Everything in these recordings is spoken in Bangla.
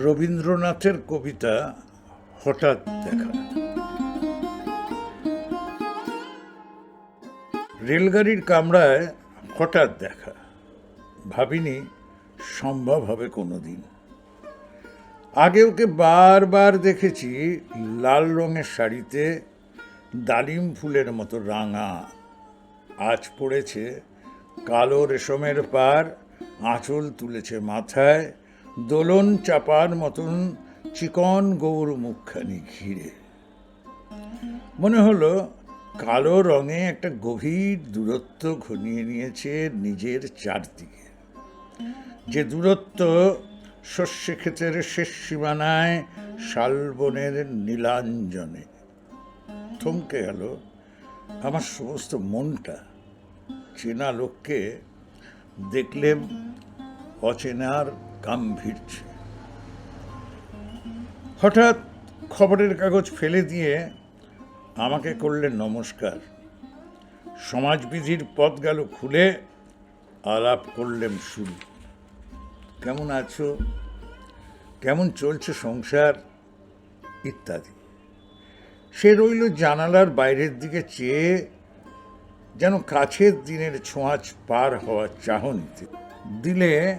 রবীন্দ্রনাথের কবিতা হঠাৎ দেখা। রেলগাড়ির কামরায় হঠাৎ দেখা। ভাবিনি সম্ভব হবে কোনো দিন আগে ওকে বারবার দেখেছি লাল রঙের শাড়িতে, ডালিম ফুলের মতো রাঙা। আজ পড়েছে কালো রেশমের পার, আঁচল তুলেছে মাথায়। দোলন চাপার মতন চিকন গৌর মুখখানি ঘিরে। মনে হলো কালো রঙে একটা গভীর দূরত্ব ঘনিয়ে নিয়েছে নিজের চারদিকে। যে দূরত্ব শস্য ক্ষেতের শেষ সীমানায় শালবনের নীলাঞ্জনে থমকে গেল আমার সমস্ত মনটা। চেনা লোককে দেখলে অচেনার গাম্ভীর্যে। হঠাৎ খবরের কাগজ ফেলে দিয়ে আমাকে করলেন নমস্কার। সমাজবিধির পথ গেল খুলে আলাপ করলেন শুরু। কেমন আছো? কেমন চলছে সংসার? ইত্যাদি। সে রইল জানালার বাইরের দিকে চেয়ে যেন কাছের দিনের ছোঁয়াচ পার হওয়ার চাহনিতে। দিলে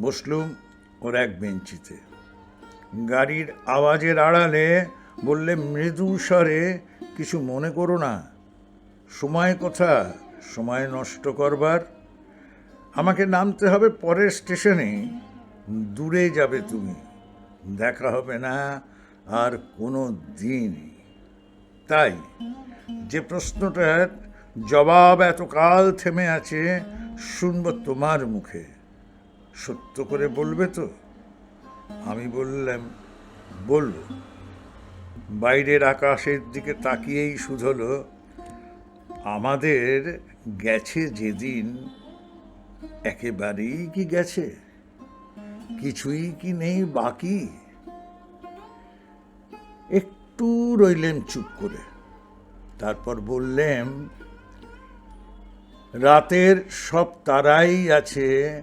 বসলুম ওর এক বেঞ্চিতে। গাড়ির আওয়াজের আড়ালে বললে, মৃদু স্বরে কিছু মনে করো না। সময় কথা সময় নষ্ট করবার। আমাকে নামতে হবে পরের স্টেশনে। দূরে যাবে তুমি। দেখা হবে না আর কোনো দিন। তাই যে প্রশ্নটার জবাব এতকাল থেমে আছে, শুনব তোমার মুখে। সত্য করে বলবে তো? আমি বললাম বলব বাইরের আকাশের দিকে তাকিয়েই শুধলো আমাদের গেছে যেদিন, একেবারেই কি গেছে? কিছুই কি নেই বাকি? একটু রইলেন চুপ করে। তারপর বললেন, রাতের সব তারাই আছে